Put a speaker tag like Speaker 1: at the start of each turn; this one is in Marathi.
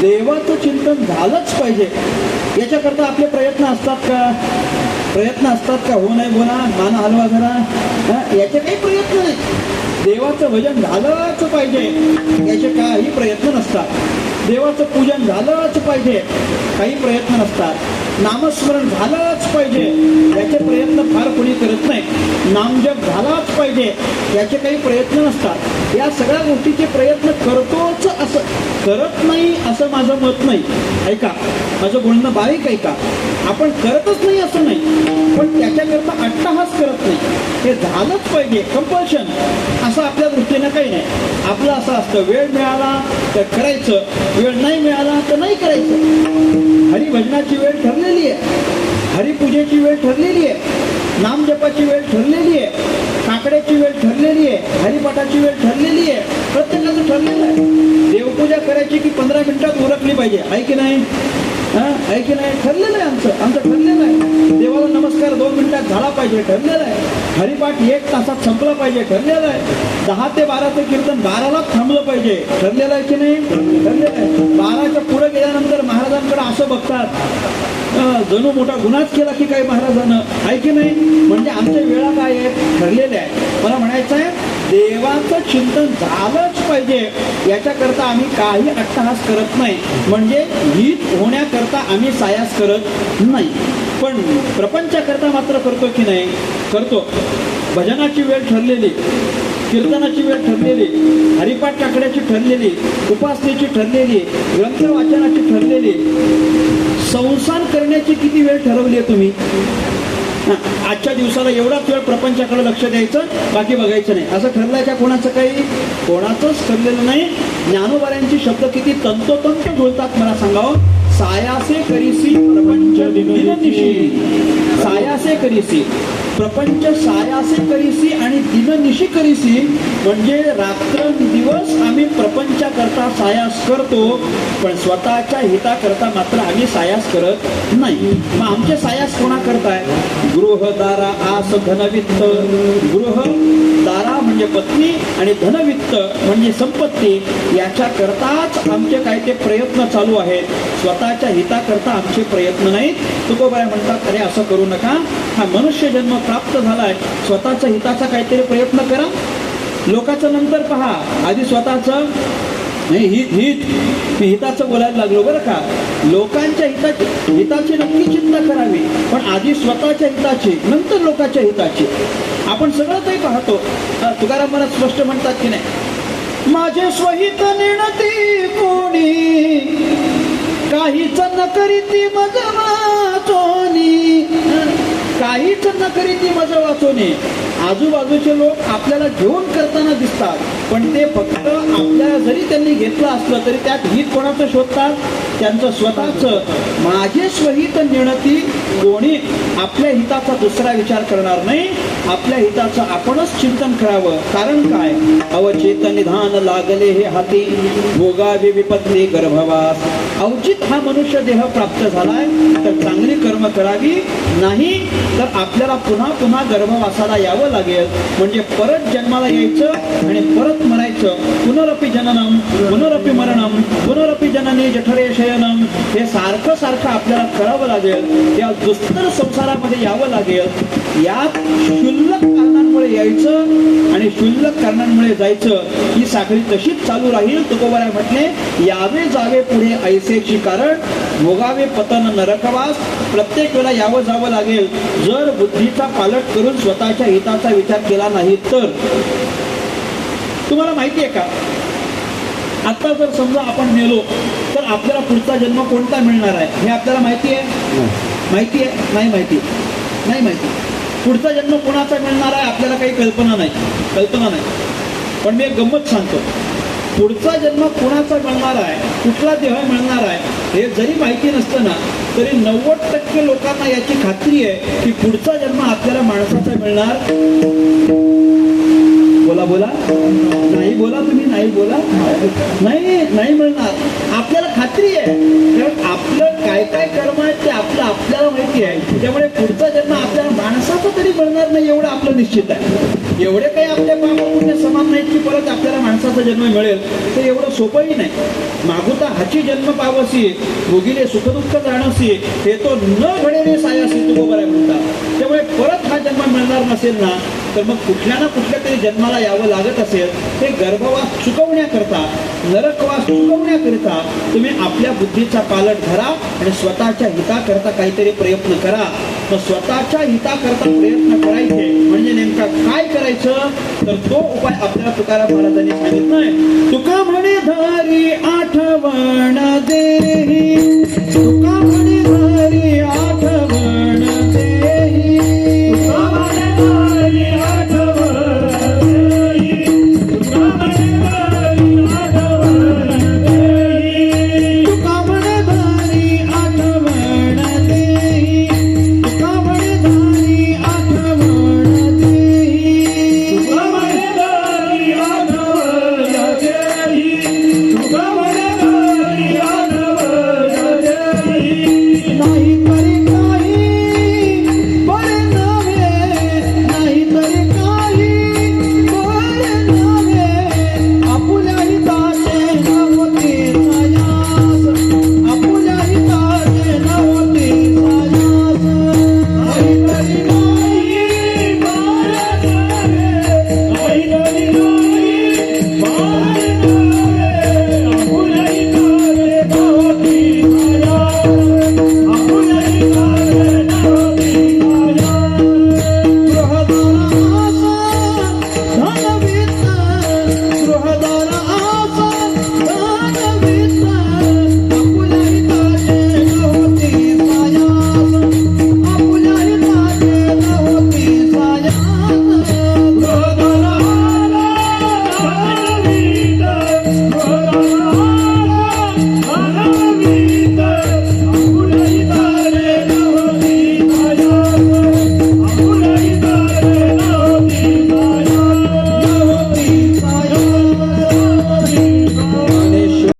Speaker 1: देवाचं चिंतन झालंच पाहिजे. याच्याकरता आपले प्रयत्न असतात का? प्रयत्न असतात का? हो नाही बोला. मान हलवा घरा याचे काही प्रयत्न नाही देवाचं भजन झालंच पाहिजे. याचे काही प्रयत्न नसतात. देवाचं पूजन झालंच पाहिजे. काही प्रयत्न नसतात. नामस्मरण झालंच पाहिजे. याचे प्रयत्न फार कोणी करत नाही. नामजप झालाच पाहिजे. याचे काही प्रयत्न नसतात. या सगळ्या गोष्टीचे प्रयत्न करतोच असं. करत नाही असं माझं मत नाही. ऐका माझं बोलणं बारीक ऐका आपण करतच नाही असं नाही. पण त्याच्याकरता अट्टाहास करत नाही. हे झालंच पाहिजे कंपल्शन असं आपल्या दृष्टीनं काही नाही. आपलं असं असतं वेळ मिळाला तर करायचं. वेळ नाही मिळाला तर नाही करायचं. हरिभजनाची वेळ ठरलेली आहे. हरिपूजेची वेळ ठरलेली आहे. नामजपाची वेळ ठरलेली आहे काकड्याची वेळ ठरलेली आहे हरिपाठाची वेळ ठरलेली आहे प्रत्येकाचं ठरलेलं आहे देवपूजा की पंधरा मिनिटात उरकली पाहिजे. आहे की नाही? हा? आहे की नाही? ठरलेलं आहे आमचं. आमचं ठरलेलं आहे. देवाला नमस्कार दोन मिनिटात झाला पाहिजे. ठरलेलं आहे. हरिपाठ एक तासात संपला पाहिजे. ठरलेलं आहे. दहा ते बाराचं कीर्तन बारालाच थांबलं पाहिजे. ठरलेलं आहे की नाही? ठरलेलं आहे. बाराच्या पुढे गेल्यानंतर महाराजांकडे असं बघतात. जणू मोठा गुन्हाच केला की काय महाराजानं? आहे की नाही? म्हणजे आमच्या वेळा काय आहेत ठरलेल्या आहेत मला म्हणायचं आहे देवाचं चिंतन झालंच पाहिजे. याच्याकरता आम्ही काही अट्टहास करत नाही. म्हणजे हित होण्याकरता आम्ही सायास करत नाही. पण प्रपंचाकरता मात्र करतो की नाही? करतो. भजनाची वेळ ठरलेली कीर्तनाची वेळ ठरलेली हरिपाठ टाकण्याची ठरलेली उपासनेची ठरलेली ग्रंथ वाचनाची ठरलेली. संसार करण्याची किती वेळ ठरवली आहे तुम्ही? आजच्या दिवसाला एवढाच वेळ प्रपंचाकडे लक्ष द्यायचं बाकी बघायचं नाही. असं ठरलंय का कोणाचं काही? कोणाचंच ठरलेलं नाही. ज्ञानोबाऱ्यांची शब्द किती तंतोतंत बोलतात मला सांगावं? सायासे करीसी प्रपंच दिननिशी सायासे करीसी प्रपंच सायासे करीसी आणि दिननिशी करीसी म्हणजे रात्र दिवस आम्ही प्रपंचाकरता सायास करतो पण स्वतःच्या हिताकरता मात्र आम्ही सायास करत नाही. मग आमचे सायास कोणा करताय गृह दारा आस धनवित्त. गृह दारा म्हणजे पत्नी आणि धनवित्त म्हणजे संपत्ती. याच्या करताच आमचे काय ते प्रयत्न चालू आहेत. स्वतःच्या हिताकरता आमचे प्रयत्न नाहीत. तुकोबाय म्हणतात अरे असं करू नका. हा मनुष्य जन्म प्राप्त झालाय स्वतःच्या हिताचा काहीतरी प्रयत्न करा. लोकांचं नंतर पहा आधी स्वतःचं नाही हित हित. मी हिताचं बोलायला लागलो बरं का? लोकांच्या हिताची हिताची नक्की चिंता करावी पण आधी स्वतःच्या हिताची नंतर लोकांच्या हिताची. आपण सगळं काही पाहतो. तुकाराम मला स्पष्ट म्हणतात की नाही? माझे स्वहित नेणती कोणी? काहीच न करीती मज वाचोनी. काहीच न करीती मज वाचोनी. आजूबाजूचे लोक आपल्याला घेऊन करताना दिसतात. पण ते फक्त आपल्या जरी त्यांनी घेतलं असलं तरी त्यात हित कोणाचं शोधतात? त्यांचं स्वतःचं. माझे स्वहित निणती कोणी आपल्या हिताचा दुसरा विचार करणार नाही. आपल्या हिताचं आपणच चिंतन करावं. कारण काय? अवचेतन निधान लागले हे हाती. भोगावे विपत्ती गर्भवास. अवचित हा मनुष्य देह प्राप्त झालाय तर चांगली कर्म करावी. नाही तर आपल्याला पुन्हा पुन्हा गर्भवासाला यावं लागेल. म्हणजे परत जन्माला यायचं आणि परत मरायचं. पुनरपी जननम पुनरपी मरणम पुनरपी जननी जठरे शयनम. हे सारखं सारखं आपल्याला करावं लागेल. या दुस्तर संसारामध्ये यावं लागेल. यात क्षुल्लक कारणांमुळे यायचं आणि क्षुल्लक कारणांमुळे जायचं ही साखळी तशीच चालू राहील. तुकोबराय म्हटले यावे जावे पुढे ऐसेची कारण भोगावे पतन नरकवास. प्रत्येक वेळा यावं जावं लागेल. जर बुद्धीचा पालट करून स्वतःच्या हिताचा विचार केला नाही तर. तुम्हाला माहिती आहे का? आता जर समजा आपण मेलो तर आपल्याला पुढचा जन्म कोणता मिळणार आहे? हे आपल्याला माहिती आहे? माहिती आहे? नाही माहिती. नाही माहिती. पुढचा जन्म कोणाचा मिळणार आहे आपल्याला काही कल्पना नाही. कल्पना नाही. पण मी एक गंमत सांगतो. पुढचा जन्म कोणाचा मिळणार आहे कुठला देह मिळणार आहे हे जरी माहिती नसतं ना तरी नव्वद टक्के लोकांना याची खात्री आहे की पुढचा जन्म आपल्याला माणसाचा मिळणार. बोला बोला. नाही बोला तुम्ही नाही बोला. नाही नाही मिळणार. आपल्याला खात्री आहे. कारण आपलं काय काय कर्म आहे ते आपलं आपल्याला माहिती आहे. त्यामुळे माणसाचा नाही एवढं आपलं निश्चित आहे. एवढे काही आपल्या पाप पुण्य समान नाहीत की परत आपल्याला माणसाचा जन्म मिळेल तर एवढं सोपंही नाही. मागुता हाची जन्म पावसी भोगिले सुखदुःख जाणसी हे तो न घडेने सायासी तू बरोबर आहे म्हणतात त्यामुळे परत हा जन्म मिळणार नसेल ना तर मग कुठल्या ना कुठल्या तरी जन्माला यावं लागत असेल ते गर्भवास चुकवण्याकरता नरकवास चुकवण्याकरिता तुम्ही आपल्या बुद्धीचा पालट धरा आणि स्वतःच्या हिताकरता काहीतरी प्रयत्न करा. मग स्वतःच्या हिताकरता प्रयत्न करायचे म्हणजे नेमका काय करायचं? तर तो उपाय आपल्याला तुकाराम महाराजांनी सांगितलाय तुका म्हणे धारी आठवण देही तुका